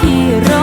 ที่ร